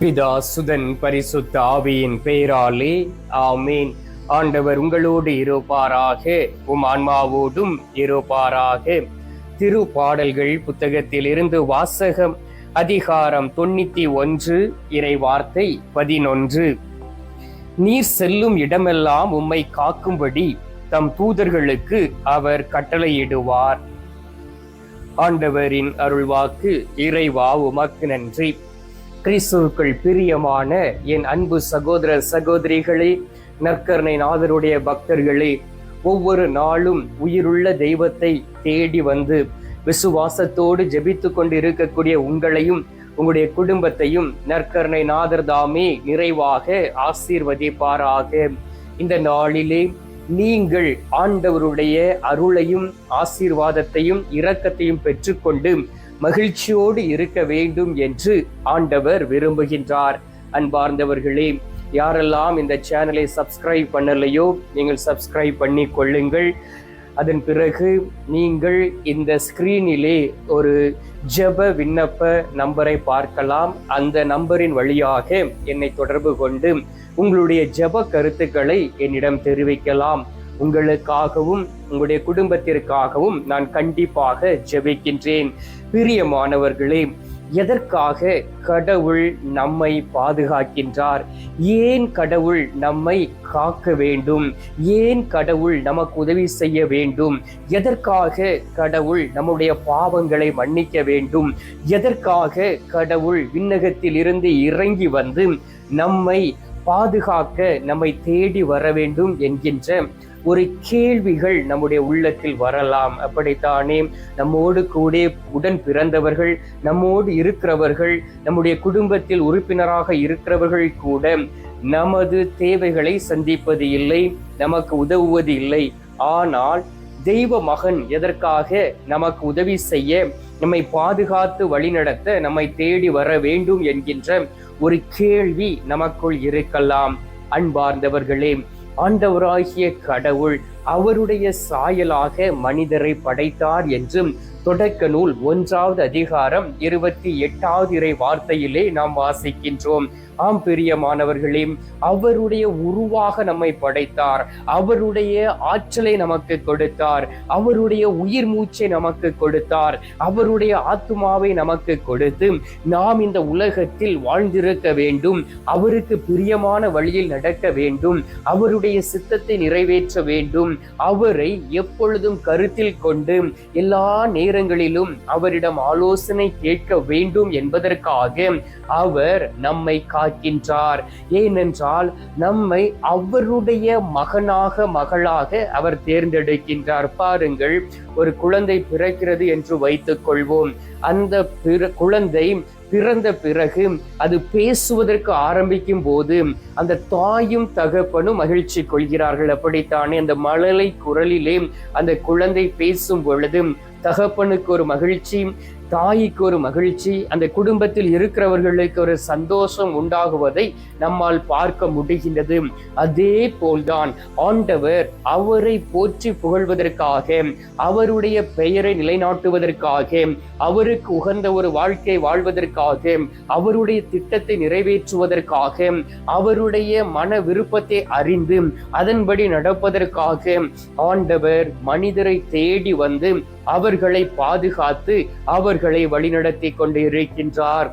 பிதா சுதன் பரிசுத்த ஆவியின் பெயராலே ஆமீன். ஆண்டவர் உங்களோடு இருப்பாராக உம் ஆன்மாவோடும் இருப்பாராக. திரு பாடல்கள் வாசகம் அதிகாரம் தொண்ணூத்தி ஒன்று இறை வார்த்தை பதினொன்று. நீர் செல்லும் இடமெல்லாம் உம்மை காக்கும்படி தம் தூதர்களுக்கு அவர் கட்டளையிடுவார். ஆண்டவரின் அருள்வாக்கு இறைவா உமக்கு நன்றி. கிறிஸ்துவுக்குள் பிரியமான என் அன்பு சகோதர சகோதரிகளே நற்கர்ணை நாதருடைய பக்தர்களே ஒவ்வொரு நாளும் உயிருள்ள தெய்வத்தை தேடி வந்து விசுவாசத்தோடு ஜெபித்து கொண்டு இருக்கக்கூடிய உங்களையும் உங்களுடைய குடும்பத்தையும் நற்கருணை நாதர் தாமே நிறைவாக ஆசீர்வதிப்பாராக. இந்த நாளிலே நீங்கள் ஆண்டவருடைய அருளையும் ஆசீர்வாதத்தையும் இரக்கத்தையும் பெற்றுக்கொண்டு மகிழ்ச்சியோடு இருக்க வேண்டும் என்று ஆண்டவர் விரும்புகின்றார். அன்பார்ந்தவர்களே யாரெல்லாம் இந்த சேனலை சப்ஸ்கிரைப் பண்ணலையோ நீங்கள் சப்ஸ்கிரைப் பண்ணி கொள்ளுங்கள். அதன் பிறகு நீங்கள் இந்த ஸ்கிரீனிலே ஒரு ஜெப விண்ணப்ப நம்பரை பார்க்கலாம். அந்த நம்பரின் வழியாக என்னை தொடர்பு கொண்டு உங்களுடைய ஜெப கருத்துக்களை என்னிடம் தெரிவிக்கலாம். உங்களுக்காகவும் உங்களுடைய குடும்பத்திற்காகவும் நான் கண்டிப்பாக ஜெபிக்கின்றேன். பிரியமானவர்களே எதற்காக கடவுள் நம்மை பாதுகாக்கின்றார்? ஏன் கடவுள் நம்மை காக்க வேண்டும்? ஏன் கடவுள் நமக்கு உதவி செய்ய வேண்டும்? எதற்காக கடவுள் நம்முடைய பாவங்களை மன்னிக்க வேண்டும்? எதற்காக கடவுள் விண்ணகத்தில் இருந்து இறங்கி வந்து நம்மை பாதுகாக்க நம்மை தேடி வர வேண்டும் என்கின்ற ஒரு கேள்விகள் நம்முடைய உள்ளத்தில் வரலாம். அப்படித்தானே? நம்மோடு கூட உடன் பிறந்தவர்கள் நம்மோடு இருக்கிறவர்கள் நம்முடைய குடும்பத்தில் உறுப்பினராக இருக்கிறவர்கள் கூட நமது தேவைகளை சந்திப்பது இல்லை நமக்கு உதவுவது இல்லை. ஆனால் தெய்வ மகன் எதற்காக நமக்கு உதவி செய்ய நம்மை பாதுகாத்து வழிநடத்த நம்மை தேடி வர வேண்டும் என்கின்ற ஒரு கேள்வி நமக்குள் இருக்கலாம். அன்பார்ந்தவர்களே ஆண்டவராகிய கடவுள் அவருடைய சாயலாக மனிதரை படைத்தார் என்றும் தொடக்க நூல் ஒன்றாவது அதிகாரம் இருபத்தி எட்டாவது இறை வார்த்தையிலே நாம் வாசிக்கின்றோம். ஆம் பிரியமானவர்களே அவருடைய உருவாக நம்மை படைத்தார். அவருடைய ஆற்றலை நமக்கு கொடுத்தார். அவருடைய உயிர் மூச்சை நமக்கு கொடுத்தார். அவருடைய ஆத்மாவை நமக்கு கொடுத்து நாம் இந்த உலகத்தில் வாழ்ந்திருக்க வேண்டும். அவருக்கு பிரியமான வழியில் நடக்க வேண்டும். அவருடைய சித்தத்தை நிறைவேற்ற வேண்டும். அவரை எப்பொழுதும் கருத்தில் கொண்டு எல்லா நேர நேரங்களிலும் அவரிடம் ஆலோசனை கேட்க வேண்டும் என்பதற்காக அவர் நம்மை காக்கின்றார். ஏனென்றால் நம்மை அவருடைய மகனாக மகளாக அவர் தேர்ந்தெடுக்கின்றார். பாருங்கள் ஒரு குழந்தை பிறக்கிறது என்று வைத்துக் கொள்வோம். அந்த குழந்தை பிறந்த பிறகு அது பேசுவதற்கு ஆரம்பிக்கும் போது அந்த தாயும் தகப்பனும் மகிழ்ச்சி கொள்கிறார்கள். அப்படித்தானே? அந்த மழலை குரலிலே அந்த குழந்தை பேசும் பொழுது தகப்பனுக்கு ஒரு மகிழ்ச்சி தாய்க்கு ஒரு மகிழ்ச்சி அந்த குடும்பத்தில் இருக்கிறவர்களுக்கு ஒரு சந்தோஷம் உண்டாகுவதை நம்மால் பார்க்க முடிகின்றது. அதே போல்தான் ஆண்டவர் அவரை போற்றி புகழ்வதற்காக அவருடைய பெயரை நிலைநாட்டுவதற்காக அவருக்கு உகந்த ஒரு வாழ்க்கை வாழ்வதற்காக அவருடைய திட்டத்தை நிறைவேற்றுவதற்காக அவருடைய மன விருப்பத்தை அறிந்து அதன்படி நடப்பதற்காக ஆண்டவர் மனிதரை தேடி வந்து அவர்களை பாதுகாத்து அவர் மனிதர்களை வழிநடத்தி கொண்டு இருக்கின்றார்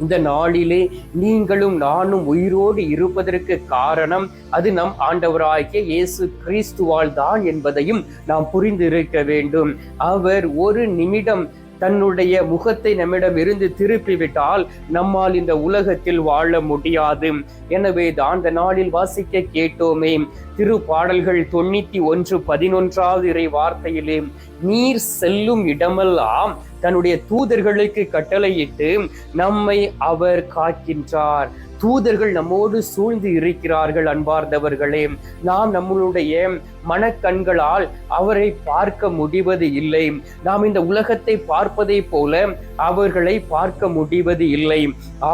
இந்த நாளிலே நீங்களும் நானும் உயிரோடு இருப்பதற்கு காரணம் அது நம் ஆண்டவராகிய இயேசு கிறிஸ்துவால் தான் என்பதையும் நாம் புரிந்து இருக்க வேண்டும். அவர் ஒரு நிமிடம் தன்னுடைய முகத்தை நம்மிடம் இருந்து திருப்பி விட்டால் நம்மால் இந்த உலகத்தில் வாழ முடியாது. எனவே தான் அந்த நாளில் வாசிக்க கேட்டோமே திரு பாடல்கள் தொண்ணூத்தி ஒன்று பதினொன்றாவது இறை வார்த்தையிலே நீர் செல்லும் இடமெல்லாம் தன்னுடைய தூதர்களுக்கு கட்டளையிட்டு நம்மை அவர் காக்கின்றார். தூதர்கள் நம்மோடு சூழ்ந்து இருக்கிறார்கள் அன்பார்ந்தவர்களே. நாம் நம்மளுடைய மனக்கண்களால் அவரை பார்க்க முடிவது இல்லை. நாம் இந்த உலகத்தை பார்ப்பதை போல அவர்களை பார்க்க முடிவது இல்லை.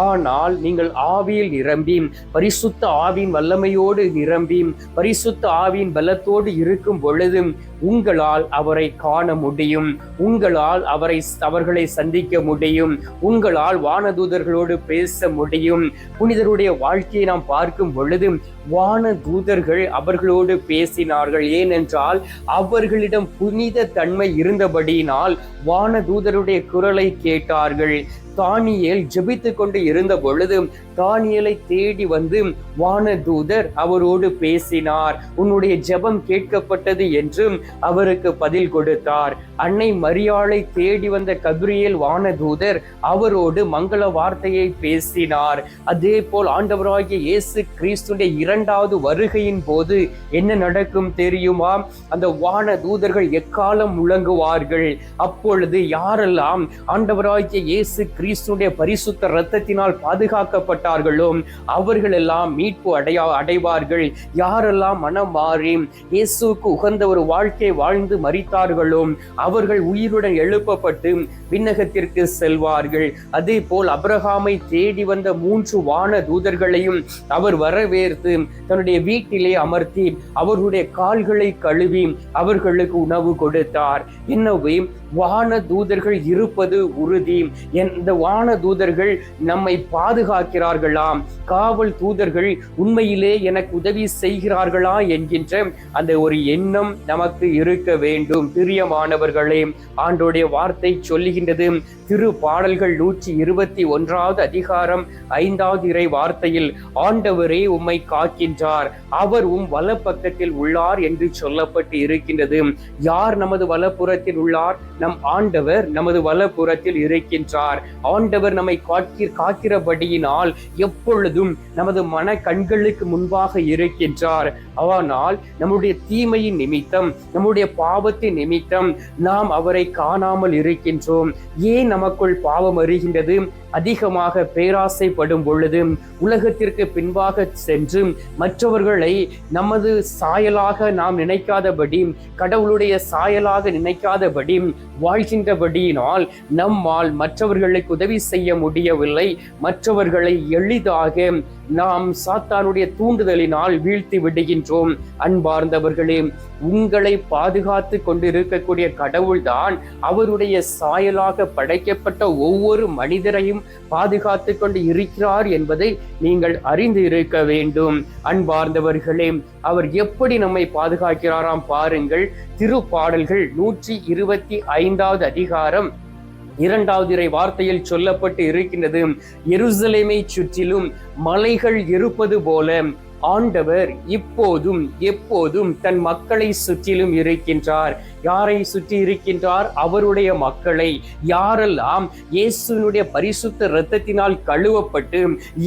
ஆனால் நீங்கள் ஆவியில் நிரம்பி பரிசுத்த ஆவின் வல்லமையோடு நிரம்பி பரிசுத்த ஆவியின் பலத்தோடு இருக்கும் பொழுது உங்களால் அவரை காண முடியும். உங்களால் அவரை அவர்களை சந்திக்க முடியும். உங்களால் வானதூதர்களோடு பேச முடியும். புனிதருடைய வாழ்க்கையை நாம் பார்க்கும் பொழுது வான தூதர்கள் அவர்களோடு பேசினார்கள். ஏனென்றால் அவர்களிடம் புனித தன்மை இருந்தபடியினால் வான தூதருடைய குரலை கேட்டார்கள். தானியேல் ஜெபித்துக் கொண்டு இருந்த பொழுது தானியலை தேடி வந்து வானதூதர் அவரோடு பேசினார். உன்னுடைய ஜெபம் கேட்கப்பட்டது என்றும் அவருக்கு பதில் கொடுத்தார். அன்னை மரியாளை தேடி வந்த கபிரியல் வானதூதர் அவரோடு மங்கள வார்த்தையை பேசினார். அதே போல் ஆண்டவராகிய இயேசு கிறிஸ்துடைய இரண்டாவது வருகையின் போது என்ன நடக்கும் தெரியுமா? அந்த வான தூதர்கள் எக்காலம் முழங்குவார்கள்? அப்பொழுது யாரெல்லாம் ஆண்டவராகிய இயேசு கிறிஸ்துடைய பரிசுத்த இரத்தத்தினால் பாதுகாக்கப்பட்டார்களோ அவர்கள் எல்லாம் மீட்பு அடையா அடைவார்கள். யாரெல்லாம் மனம் மாறி இயேசுக்கு உகந்த ஒரு வாழ்க்கை வாழ்ந்து மறித்தார்களோ அவர்கள் உயிருடன் எழுப்பப்பட்டு விண்ணகத்திற்கு செல்வார்கள். அதே போல் அப்ரஹாமை தேடி வந்த மூன்று வான தூதர்களையும் அவர் வரவேற்று தன்னுடைய வீட்டிலே அமர்த்தி அவர்களுடைய கால்களை கழுவி அவர்களுக்கு உணவு கொடுத்தார். எனவே வான தூதர்கள் இருப்பது உறுதி. இந்த வான தூதர்கள் நம்மை பாதுகாக்கிறார் செய்கிறார்களாம். காவல் தூதர்கள் உண்மையிலே எனக்கு உதவி செய்கிறார்களா என்கின்ற அந்த ஒரு எண்ணம் நமக்கு இருக்க வேண்டும். பிரியமானவர்களே ஆண்டோடைய வார்த்தை சொல்லுகின்றது. திரு பாடல்கள் நூற்றி இருபத்தி ஒன்றாவது அதிகாரம் ஐந்தாவது இறை வார்த்தையில் ஆண்டவரே உம்மை காக்கின்றார். அவர் உம் வல பக்கத்தில் உள்ளார் என்று சொல்லப்பட்டு இருக்கின்றது. யார் நமது வலப்புறத்தில் உள்ளார்? நம் ஆண்டவர் நமது வலப்புறத்தில் இருக்கின்றார். ஆண்டவர் நம்மை காக்கி காக்கிறபடியினால் எப்பொழுதும் நமது மன கண்களுக்கு முன்பாக இருக்கின்றார். ஆனால் நம்முடைய தீமையின் நிமித்தம் நம்முடைய பாவத்தின் நிமித்தம் நாம் அவரை காணாமல் இருக்கின்றோம். ஏன் நமக்குள் பாவம் அறிகின்றது அதிகமாக பேராசைப்படும் பொழுது உலகத்திற்கு பின்பாக சென்று மற்றவர்களை நமது சாயலாக நாம் நினைக்காதபடி கடவுளுடைய சாயலாக நினைக்காதபடி வாழ்கின்றபடியினால் நம்மால் மற்றவர்களுக்கு உதவி செய்ய முடியவில்லை. மற்றவர்களை எளிதாக நாம் சாத்தானுடைய தூண்டுதலினால் வீழ்த்தி விடுகின்றோம். அன்பார்ந்தவர்களே உங்களை பாதுகாத்து கொண்டிருக்கக்கூடிய கடவுள்தான் அவருடைய சாயலாக படைக்கப்பட்ட ஒவ்வொரு மனிதரையும் பாதுகாத்து கொண்டு இருக்கிறார் என்பதை நீங்கள் அறிந்து இருக்க வேண்டும். அன்பார்ந்தவர்களே அவர் எப்படி நம்மை பாதுகாக்கிறாராம் பாருங்கள். திருப்பாடல்கள் நூற்றி இருபத்தி ஐந்தாவது அதிகாரம் இரண்டாவது இறை வார்த்தையில் சொல்லப்பட்டு இருக்கின்றது. எருசலேமை சுற்றிலும் மலைகள் இருப்பது போல ஆண்டவர் இப்போதும் எப்போதும் தன் மக்களை சுற்றிலும் இருக்கின்றார். யாரை சுற்றி இருக்கின்றார்? அவருடைய மக்களை. யாரெல்லாம் இயேசுனுடைய பரிசுத்த இரத்தத்தினால் கழுவப்பட்டு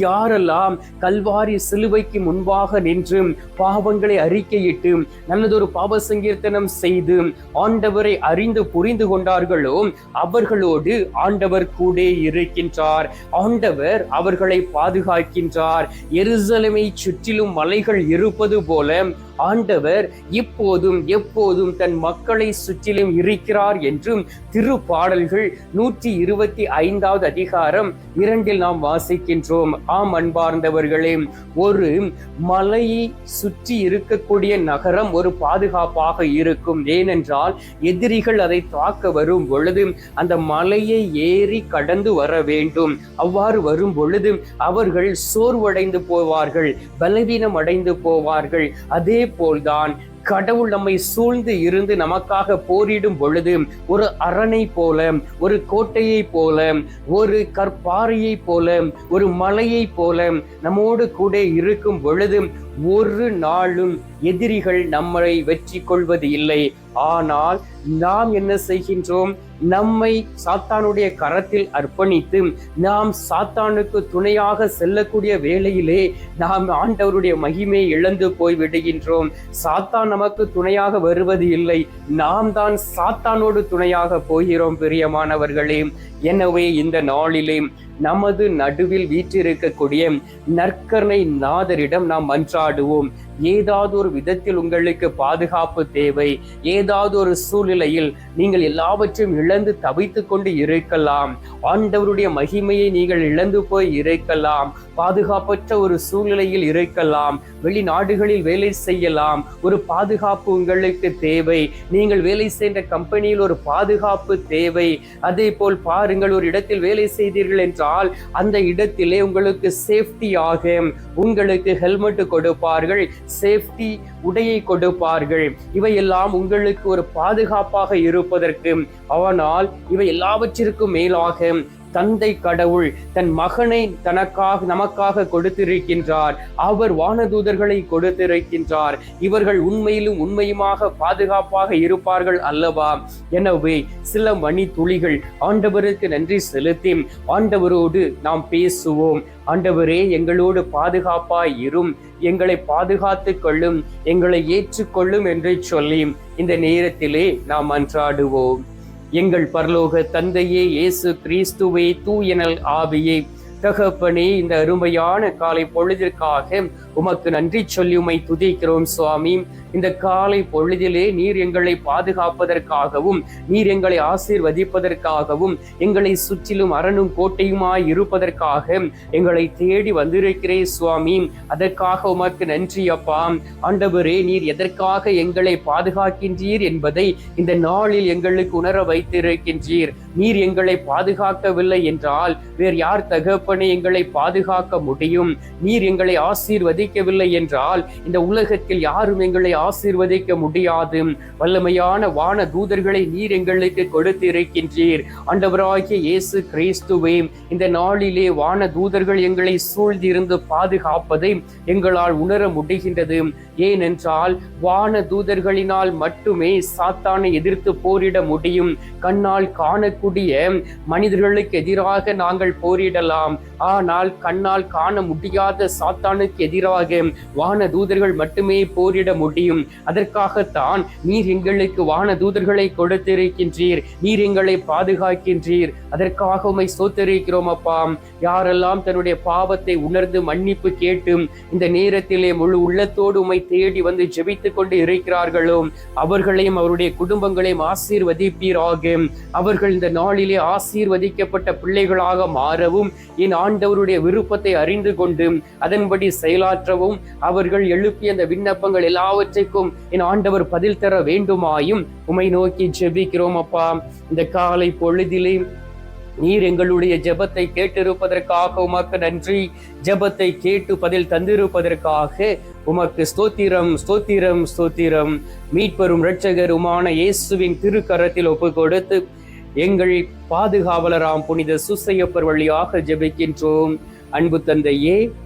யாரெல்லாம் கல்வாரி சிலுவைக்கு முன்பாக நின்று பாவங்களை அறிக்கையிட்டு நல்லதொரு பாவ சங்கீர்த்தனம் செய்து ஆண்டவரை அறிந்து புரிந்து கொண்டார்களோ அவர்களோடு ஆண்டவர் கூட இருக்கின்றார். ஆண்டவர் அவர்களை பாதுகாக்கின்றார். எருசலமை சுற்றிலும் மலைகள் இருப்பது போல ஆண்டவர் இப்போதும் எப்போதும் தன் மக்களை சுற்றிலும் இருக்கிறார் என்றும் திருப்பாடல்கள் நூற்றி இருபத்தி ஐந்தாவது அதிகாரம் இரண்டில் நாம் வாசிக்கின்றோம். ஆம் அன்பார்ந்தவர்களே ஒரு மலையை சுற்றி இருக்கக்கூடிய நகரம் ஒரு பாதுகாப்பாக இருக்கும். ஏனென்றால் எதிரிகள் அதை தாக்க வரும் பொழுது அந்த மலையை ஏறி கடந்து வர வேண்டும். அவ்வாறு வரும் பொழுது அவர்கள் சோர்வடைந்து போவார்கள் பலவீனம் அடைந்து போவார்கள். அதே போல்தான் கடவுள் நம்மை சூழ்ந்து இருந்து நமக்காக போரிடும் பொழுது ஒரு அரணை போல ஒரு கோட்டையை போல ஒரு கற்பாறையை போல ஒரு மலையை போல நம்மோடு கூட இருக்கும் பொழுது ஒரு நாளும் எதிரிகள் நம்மை வெற்றி கொள்வது இல்லை. ஆனால் நாம் என்ன செய்கின்றோம்? நம்மை சாத்தானுடைய கரத்தில் அர்ப்பணித்து நாம் சாத்தானுக்கு துணையாக செல்லக்கூடிய வேளையிலே நாம் ஆண்டவருடைய மகிமை இழந்து போய் விடுகின்றோம். சாத்தான் நமக்கு துணையாக வருவது இல்லை. நாம் தான் சாத்தானோடு துணையாக போகிறோம் பிரியமானவர்களே. எனவே இந்த நாளிலே நமது நடுவில் வீற்றிருக்கக்கூடிய நற்கரணை நாதரிடம் நாம் மன்றாடுவோம் ஏதாவது ஒரு விதத்தில் உங்களுக்கு பாதுகாப்பு தேவை ஏதாவது ஒரு சூழ்நிலையில் நீங்கள் எல்லாவற்றையும் இழந்து தவித்து கொண்டு இருக்கலாம். ஆண்டவருடைய மகிமையை நீங்கள் இழந்து போய் இருக்கலாம். பாதுகாப்பற்ற ஒரு சூழ்நிலையில் இருக்கலாம். வெளிநாடுகளில் வேலை செய்யலாம். ஒரு பாதுகாப்பு உங்களுக்கு தேவை. நீங்கள் வேலை செய்கிற கம்பெனியில் ஒரு பாதுகாப்பு தேவை. அதே போல் பாருங்கள் ஒரு இடத்தில் வேலை செய்தீர்கள் என்றால் அந்த இடத்திலே உங்களுக்கு சேஃப்டியாக உங்களுக்கு ஹெல்மெட் கொடுப்பார்கள். சேஃப்டி உடையை கொடுப்பார்கள். இவையெல்லாம் உங்களுக்கு ஒரு பாதுகாப்பாக இருப்பதற்கு. ஆனால் இவை எல்லாவற்றிற்கும் மேலாக தந்தை கடவுள் தன் மகனை தனக்காக நமக்காக கொடுத்திருக்கின்றார். அவர் வானதூதர்களை கொடுத்திருக்கின்றார். இவர்கள் உண்மையிலும் உண்மையுமாக பாதுகாப்பாக இருப்பார்கள் அல்லவா? எனவே சில மணி துளிகள் ஆண்டவருக்கு நன்றி செலுத்தி ஆண்டவரோடு நாம் பேசுவோம். ஆண்டவரே எங்களோடு பாதுகாப்பாய் இரும். எங்களை பாதுகாத்து கொள்ளும். எங்களை ஏற்றுக்கொள்ளும் என்று சொல்லி இந்த நேரத்திலே நாம் அன்றாடுவோம். எங்கள் பரலோக தந்தையே இயேசு கிறிஸ்துவே தூயனல் ஆவியே. தகப்பனே இந்த அருமையான காலை பொழுதிற்காக உமக்கு நன்றி சொல்லி உமை துதிக்கிறோம் சுவாமி. இந்த காலை பொழுதிலே நீர் எங்களை பாதுகாப்பதற்காகவும் நீர் எங்களை ஆசீர்வதிப்பதற்காகவும் எங்களை சுற்றிலும் அரணும் கோட்டையுமாய் இருப்பதற்காக எங்களை தேடி வந்திருக்கிறே சுவாமி. அதற்காக உமக்கு நன்றி அப்பா. ஆண்டவரே நீர் எதற்காக எங்களை பாதுகாக்கின்றீர் என்பதை இந்த நாளில் எங்களுக்கு உணர வைத்திருக்கின்றீர். நீர் எங்களை பாதுகாக்கவில்லை என்றால் வேறு யார் தகப்பனை எங்களை பாதுகாக்க முடியும்? நீர் எங்களை ஆசீர்வதி ஆசீர்வதிக்கவில்லை என்றால் இந்த உலகத்தில் யாரும் எங்களை ஆசீர்வதிக்க முடியாது. வல்லமையான வான தூதர்களை நீர் எங்களுக்கு கொடுத்திருக்கின்றீர். ஆண்டவராகிய இயேசு கிறிஸ்துவே இந்த நாளிலே வான தூதர்கள் எங்களை சூழ்ந்திருந்து பாதுகாப்பதை எங்களால் உணர முடிகின்றது. ஏனென்றால் வான தூதர்களினால் மட்டுமே சாத்தானை எதிர்த்து போரிட முடியும். கண்ணால் காணக்கூடிய மனிதர்களுக்கு எதிராக நாங்கள் போரிடலாம். ஆனால் கண்ணால் காண முடியாத சாத்தானுக்கு எதிராக வான தூதர்கள் மட்டுமே போரிட முடியும். அதற்காகத்தான் நீர் எங்களுக்கு வான தூதர்களை கொடுத்திருக்கின்றீர். நீர் எங்களை பாதுகாக்கின்றீர். அதற்காக உமை சோத்தரிக்கிறோம் அப்பா. யாரெல்லாம் தன்னுடைய பாவத்தை உணர்ந்து மன்னிப்பு கேட்டு இந்த நேரத்திலே முழு உள்ளத்தோடு உமை தேடி வந்து ஜெபித்துக் கொண்டு இருக்கிறார்களோ அவர்களையும் அவருடைய குடும்பங்களையும் ஆசீர்வதிப்பீராக. அவர்கள் இந்த நாளிலே ஆசீர்வதிக்கப்பட்ட பிள்ளைகளாக மாறவும் என் ஆண்டவருடைய விருப்பத்தை அறிந்து கொண்டு அதன்படி செயலாற்ற செயலாற்றவும் அவர்கள் எழுப்பிய அந்த விண்ணப்பங்கள் எல்லாவற்றைக்கும் என் ஆண்டவர் பதில் தர வேண்டுமாயும் உமை நோக்கி ஜெபிக்கிறோம் அப்பா. இந்த காலை பொழுதிலே நீர் எங்களுடைய ஜெபத்தை கேட்டிருப்பதற்காக உமக்கு நன்றி. ஜெபத்தை கேட்டு பதில் தந்திருப்பதற்காக உமக்கு ஸ்தோத்திரம் ஸ்தோத்திரம் ஸ்தோத்திரம். மீட்பெரும் இரட்சகருமான இயேசுவின் திருக்கரத்தில் ஒப்பு கொடுத்து எங்கள் பாதுகாவலராம் புனித சுசையப்பர் வழியாக ஜெபிக்கின்றோம். அன்பு தந்தையே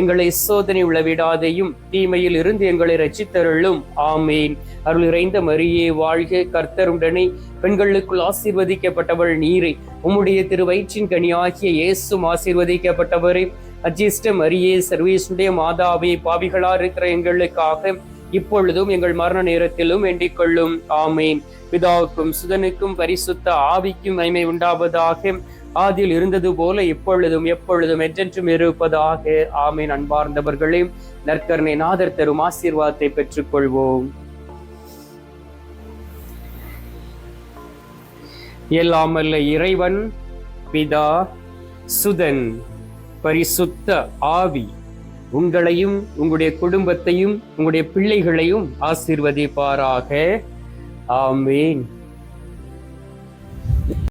எங்களை சோதனை விடாதையும் தீமையில் இருந்து எங்களை ரச்சித்தருளும் ஆமேன். அருள் இறைந்த மரியே வாழ்க கர்த்தருடனே. பெண்களுக்குள் ஆசீர்வதிக்கப்பட்டவள் நீரை. உம்முடைய திரு வயிற்றின் கனியாகிய இயேசும் ஆசீர்வதிக்கப்பட்டவரே. அஜிஷ்ட மரியே சர்வீசுடைய மாதாவே பாவிகளா இருக்கிற எங்களுக்காக இப்பொழுதும் எங்கள் மரண நேரத்திலும் வேண்டிக் கொள்ளும் ஆமேன். பிதாவுக்கும் சுதனுக்கும் பரிசுத்த ஆவிக்கும் மைமை உண்டாவதாக. ஆதியில் இருந்தது போல இப்பொழுதும் எப்பொழுதும் என்றென்றும் இருப்பதாக. ஆமேன். அன்பார்ந்தவர்களே நற்கருணை நாதர் தரும் ஆசீர்வாதத்தை பெற்றுக்கொள்வோம். எல்லாமல்ல இறைவன் பிதா சுதன் பரிசுத்த ஆவி உங்களையும் உங்களுடைய குடும்பத்தையும் உங்களுடைய பிள்ளைகளையும் ஆசீர்வதிப்பாராக. ஆமேன்.